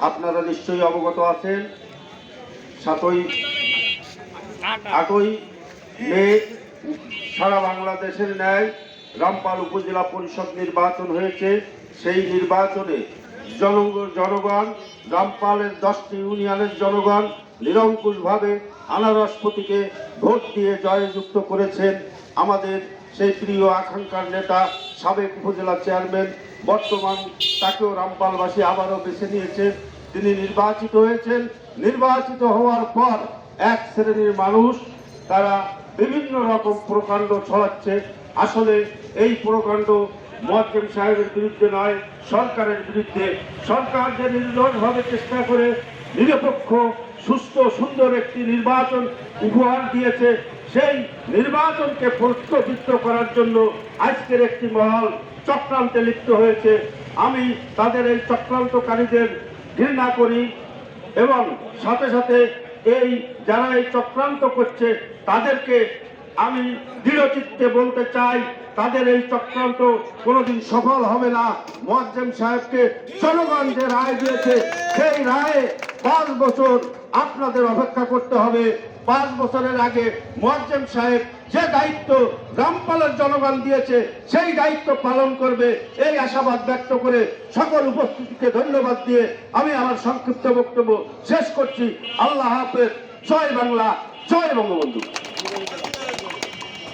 আপনারা নিশ্চয়ই অবগত আছেন, সাতই আটই মে সারা বাংলাদেশের ন্যায় রামপাল উপজেলা পরিষদ নির্বাচন হয়েছে। সেই নির্বাচনে জন- জনগণ, রামপালের দশটি ইউনিয়নের জনগণ নিরঙ্কুশভাবে আনারস প্রতীকে ভোট দিয়ে জয়যুক্ত করেছেন। আমাদের সেই প্রিয় আকাঙ্ক্ষার নেতা সাবেক উপজেলা চেয়ারম্যান বর্তমান তাকেও রামপালবাসী আবারও বেছে নিয়েছেন। তিনি নির্বাচিত হয়েছেন। নির্বাচিত হওয়ার পর এক শ্রেণির মানুষ, তারা বিভিন্ন রকম প্রকাণ্ড ছড়াচ্ছে। আসলে এই প্রকাণ্ড মোয়াজ্জেম সাহেবের বিরুদ্ধে নয়, সরকারের বিরুদ্ধে। সরকার যে নির্দোষভাবে চেষ্টা করে নিরপেক্ষ, সুস্থ, সুন্দর একটি নির্বাচন উপহার দিয়েছে সেই নির্বাচনকে প্রশ্নবিদ্ধ করার জন্য আজকের একটি মহল চক্রান্তে লিপ্ত হয়েছে। আমি তাদের এই চক্রান্তকারীদের ঘৃণা করি এবং সাথে সাথে এই যারা এই চক্রান্ত করছে, তাদেরকে আমি দৃঢ়চিত্তে বলতে চাই, তাদের এই চক্রান্ত কোনোদিন সফল হবে না। মোয়াজ্জেম সাহেবকে জনগণ যে রায় দিয়েছে, সেই রায়ে পাঁচ বছর আপনাদের অপেক্ষা করতে হবে। পাঁচ বছরের আগে মোয়াজ্জেম সাহেব যে দায়িত্ব রামপালের জনগণ দিয়েছে, সেই দায়িত্ব পালন করবে। এই আশাবাদ ব্যক্ত করে সকল উপস্থিতিকে ধন্যবাদ দিয়ে আমি আমার সংক্ষিপ্ত বক্তব্য শেষ করছি। আল্লাহ হাফেজ। জয় বাংলা, জয় বঙ্গবন্ধু।